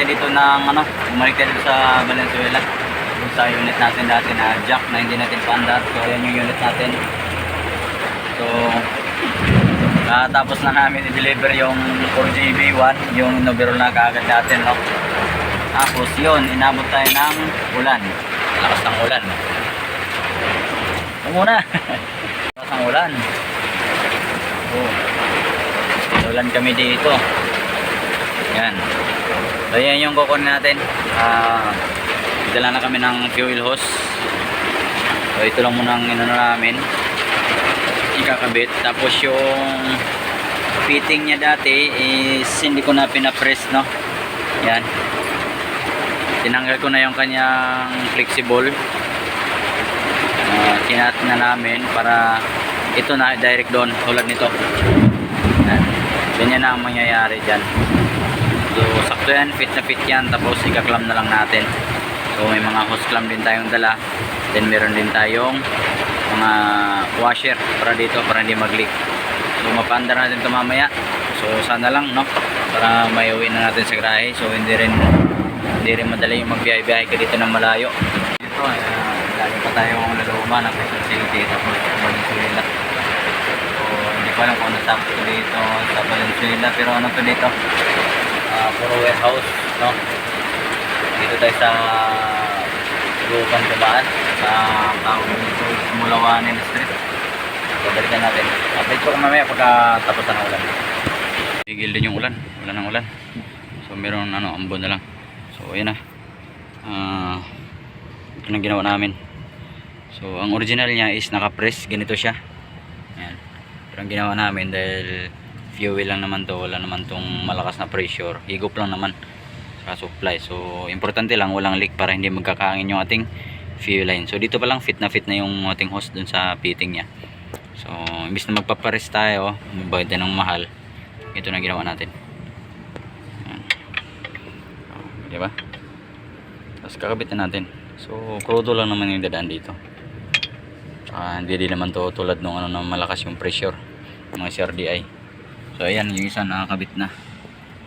tayo dito ng ano, bumalik sa Valenzuela. Yung sa unit natin dati na jack na hindi natin paandar. So yan yung unit natin. So ah, tapos na namin i-deliver yung 4GB1, yung Noverol na kaagad natin, no? Tapos yun, inabot tayo ng ulan. Lakas ng ulan. Ito muna. Lakas ng ulan. Oh. Ulan kami dito. Yan. So yan yung kukunin natin. Ah, dala na kami ng fuel hose. So ito lang muna ang inano namin. Ikakabit. Tapos yung fitting niya dati is hindi ko na pinapress no. Yan. Tinanggal ko na yung kanyang flexible. Uh, kinat na namin para ito na direct doon tulad nito. Yan. Ganyan na ang mangyayari dyan. So, sakto yan, fit na fit yan, tapos ikaklam na lang natin. So, may mga hose clamp din tayong dala. Then, meron din tayong mga washer para dito, para hindi mag-leak. So, mapaandar natin ito mamaya. So, sana lang, no? Para may uwi na natin sa grahe. So, hindi rin, hindi rin madali yung magbiyahe-biyahe ka dito ng malayo. Dito, uh, lalo pa tayong laluma ng facility tapos Valenzuela. So, hindi ko alam kung ano stop to dito sa Valenzuela. Pero ano to dito? Ah, puro warehouse, no? Dito tayo sa Lupan Tumaan sa Mulawanin Street. So, balikan natin. Update ko mamaya pagka tapos ng ulan. Tigil din yung ulan. Ulan ng ulan. So, meron ano, ambon na lang. So, ayan na. Ah, ito na ginawa namin. So, ang original niya is naka-press. Ganito siya. Ayan. Pero ang ginawa namin dahil fuel lang naman to wala naman tong malakas na pressure. Higop lang naman sa supply. So importante lang walang leak para hindi magkakaangin yung ating fuel line. So dito pa lang fit na fit na yung ating hose dun sa fitting nya so imbis na magpapares tayo magbayad ng mahal ito na ginawa natin. Di ba? Tapos kakabit na natin. So crudo lang naman yung dadaan dito. Tsaka hindi din naman to tulad nung ano na malakas yung pressure mga CRDI So ayan yung isa nakakabit na.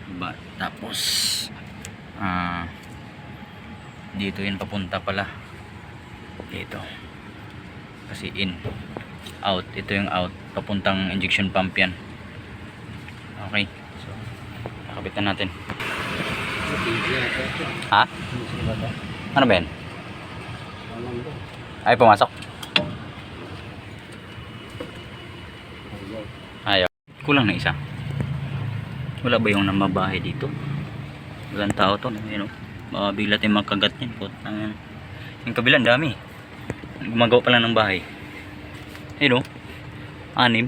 Diba? Tapos ah dito yun papunta pala. Dito. Kasi in out. Ito yung out. Papuntang injection pump yan. Okay. So nakabit na natin. Ha? Ano ba yan? Ay pumasok. Ayaw. Kulang na isa. Wala ba yung namabahay dito? Walang tao to. Ayun, oh. Baka bigla tayong makagat yan. Putang, yung kabilang dami. Gumagawa pa lang ng bahay. Ayun oh. Anim.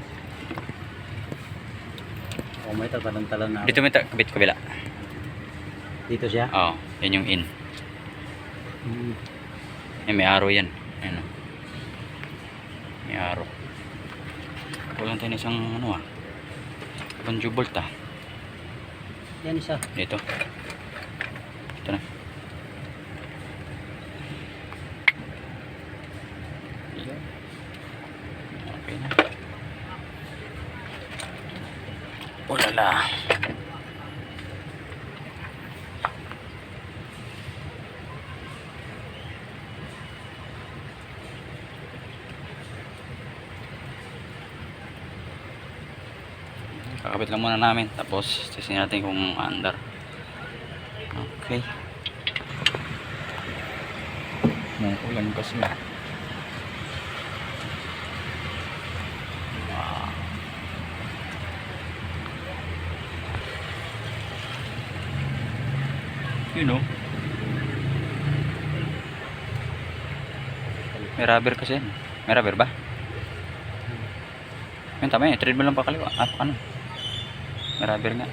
Oh, may tatantalan na. Dito may kabit kabila. Dito siya? Oo. yan yung in. Hmm. Yan, may araw yan. Ayun oh. May araw. Kulang tayo ng isang ano ah. Banjo bolt ah. Yan isa. Dito. Ito na. Okay na. Ulala. Kakabit lang muna namin. Tapos, testing natin kung under. Okay. May ulan kasi. Wow. You know. May rubber kasi. May rubber ba? Yan tama yun. Trade lang pa kaliwa. Ah. May rubber nga.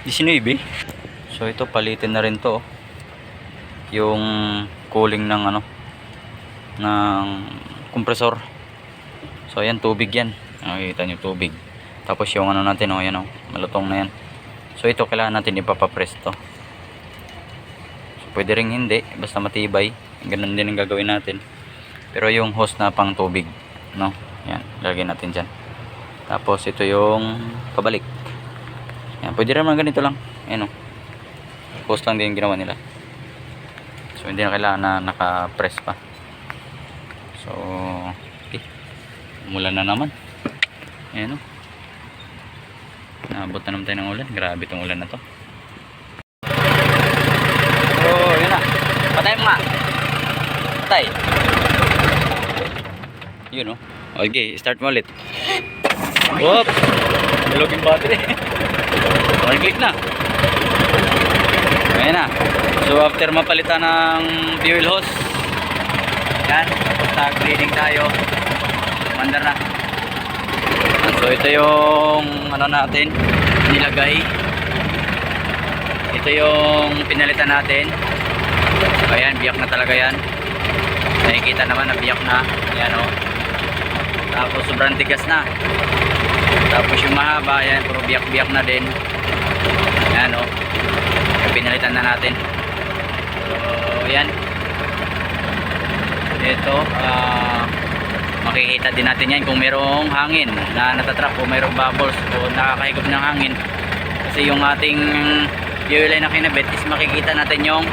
Disinibi. So ito palitin na rin to. oh. Yung cooling ng ano ng kompresor. So ayan tubig yan. Nakikita nyo tubig. Tapos yung ano natin oh, yan oh, malutong na yan. So ito kailangan natin ipapapress to. So Pwede ring hindi, basta matibay. Ganun din ang gagawin natin. Pero yung hose na pang tubig, no? Yan, lagyan natin dyan. Tapos ito yung pabalik. Yan, pwede rin ganito lang. Ayan o. Hose lang din ginawa nila. So hindi na kailangan na naka-press pa. So, okay. Umulan na naman. Ayan o. Naabot na naman tayo ng ulan. Grabe itong ulan na to. So, yun na. Patay mo nga. Patay. Yun o. Okay, start mo ulit. Whoop! Nalog yung battery. Okay, click na. Ayan na. So, after mapalitan ng fuel hose, yan, nag-cleaning tayo. Mandar na. So, ito yung ano natin, nilagay. Ito yung pinalitan natin. Ayan, biyak na talaga yan. Nakikita naman na biyak na. Ayan o. Tapos sobrang tigas na. Tapos yung mahaba, ayan, puro biyak-biyak na din. Ayan o. Yung pinalitan na natin. So, ayan. Ito, ah, makikita din natin yan kung merong hangin na natatrap o merong bubbles o nakakahigop ng hangin. Kasi yung ating fuel line na kinabit is makikita natin yung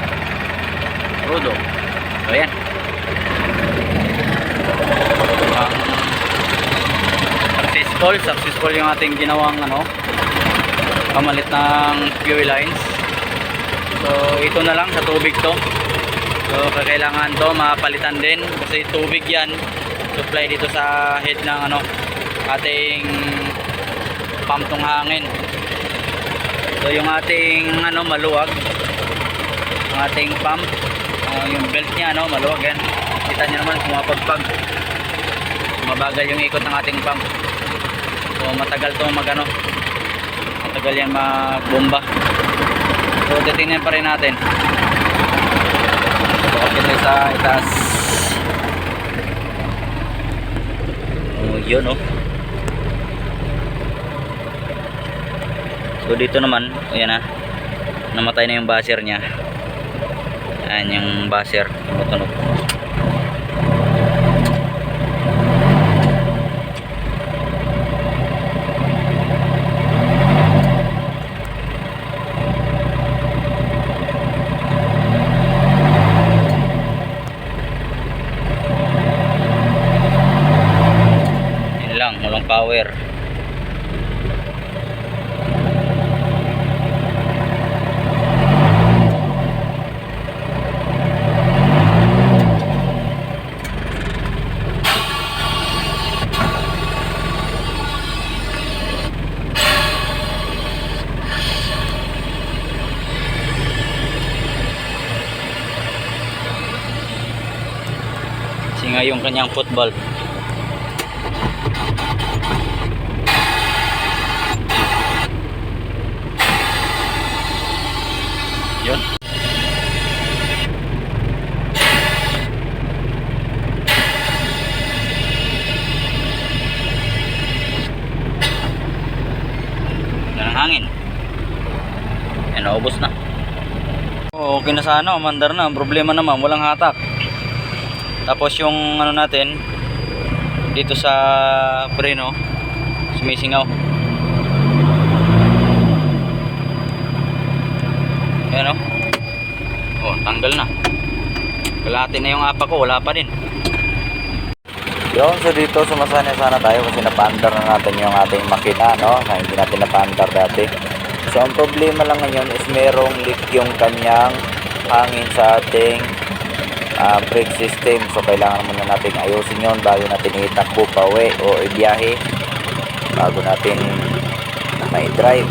rudo. So, ayan. Ang successful, successful yung ating ginawang ano, kamalit ng fuel lines. So, ito na lang sa tubig to. So, kailangan to mapalitan din kasi tubig yan supply dito sa head ng ano ating pump tong hangin. So, yung ating ano maluwag ang ating pump uh, yung belt niya ano maluwag yan. Kita niyo naman pumapagpag. Mabagal yung ikot ng ating pump. So, matagal to magano matagal yan magbomba. So, titingnan pa rin natin. So, kita sa itaas. Yun oh. So, dito naman, ayan ah. Namatay na yung buzzer niya. Ayan yung buzzer. Tumutunog. Yun lang, walang power. Singa yung kanyang football. Naubos na. Okay na sana, umandar na. Problema naman, walang hatak. Tapos yung ano natin, dito sa preno, sumisingaw. Ayan o. Oh, tanggal na. Kalahati na yung apa ko, wala pa din. Yun, so dito sumasana sana tayo kasi napaandar na natin yung ating makina, no? Na hindi natin napaandar dati. So, ang problema lang ngayon is merong leak yung kanyang hangin sa ating ah, brake system. So, kailangan muna natin ayusin yun bago natin itakbo pa uwi o ibiyahe. Bago natin may drive.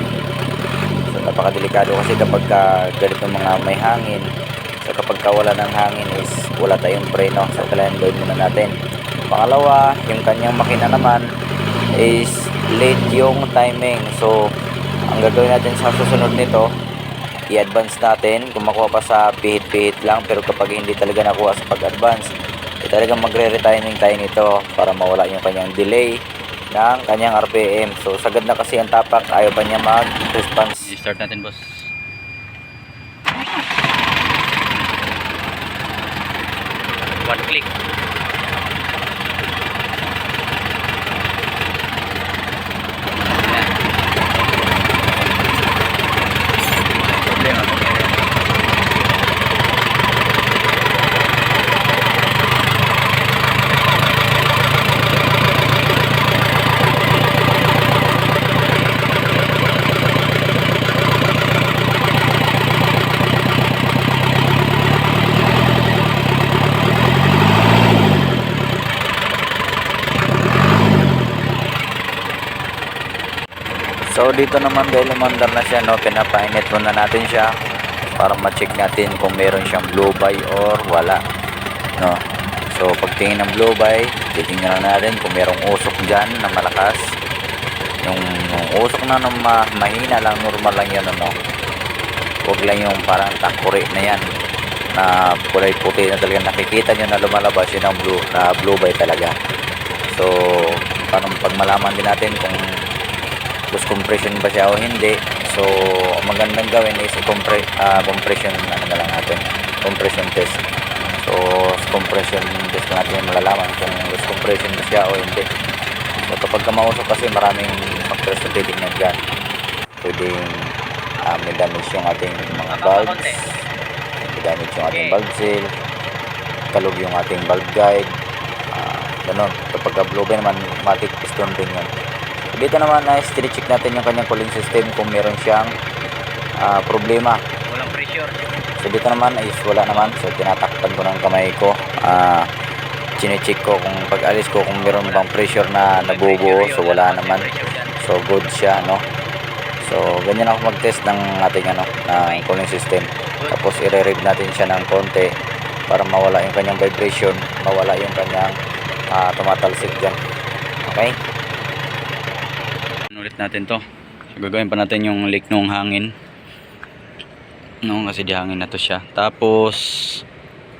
So, napakadelikado kasi kapag ka ganito mga may hangin. So, kapag ka wala ng hangin is wala tayong preno. So, kailangan gawin muna natin. Pangalawa, yung kanyang makina naman is late yung timing. So, ang gagawin natin sa susunod nito i-advance natin. Kung makuha pa sa pihit-pihit lang pero kapag hindi talaga nakuha sa pag-advance eh talagang magre-retiming tayo nito para mawala yung kanyang delay ng kanyang RPM so sagad na kasi ang tapak. Ayaw pa niya mag-response. Start natin boss. One click. Dito naman dahil umandar na siya, no, pinapainit muna natin siya para ma-check natin kung meron siyang blow by or wala. No. So pagtingin ng blow by, titingnan na natin kung merong usok dyan na malakas. Yung, yung usok na, na ma- mahina lang, normal lang yan, ano. Huwag lang yung parang takuri na yan na kulay puti na talaga nakikita nyo na lumalabas yun ang blue, na blue by talaga. So, paano pag malaman din natin kung loose compression ba siya o hindi. So, ang magandang gawin is compre ah, compression ano na lang natin. Compression test. So, compression test natin malalaman kung loose compression ba siya o hindi. So, kapag kamausap kasi maraming factors na titignan dyan. Pwedeng ah, may damage yung ating mga valves. May damage yung ating valve seal. Kalog yung ating valve guide. Ah, ganun. Kapag blow naman, matic piston din yun. Dito naman na check natin yung kanyang cooling system kung meron siyang ah, problema. Walang pressure. So dito naman is wala naman. So tinatakpan ko ng kamay ko. Ah chinecheck ko kung pag alis ko kung meron bang pressure na nabubuo. So wala naman. So good siya no. So ganyan ako mag-test ng ating ano ng cooling system. Tapos i-rev natin siya ng konti para mawala yung kanyang vibration, mawala yung kanyang ah, tumatalsik diyan. Okay? Natin to. So, gagawin pa natin yung leak ng hangin. No kasi di hangin na to siya. Tapos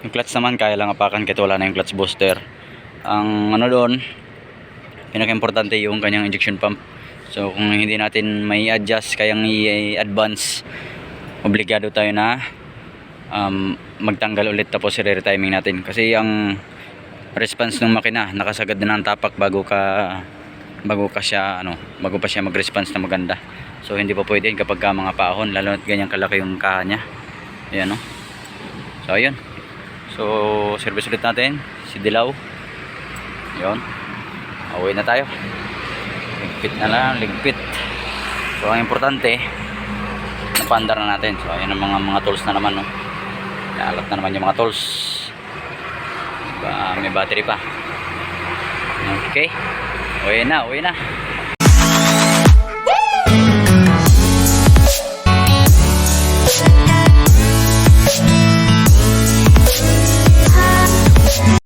yung clutch naman kaya lang apakan kahit wala na yung clutch booster. Ang ano doon pinaka-importante yung kanyang injection pump. So kung hindi natin may adjust kayang i-advance obligado tayo na um, magtanggal ulit tapos i-retiming natin. Kasi ang response ng makina nakasagad na ng tapak bago ka bago ka siya ano bago pa siya mag-response na maganda. So hindi pa pwede kapag ka mga paahon lalo na ganyan kalaki yung kaha niya. Ayan no? So ayun. So service ulit natin si Dilaw. Yun away na tayo. Ligpit na lang ligpit. So ang importante napandar na natin. So ayun ang mga mga tools na naman no? Alat na naman yung mga tools. Ba, may battery pa. Okay uwi na uwi na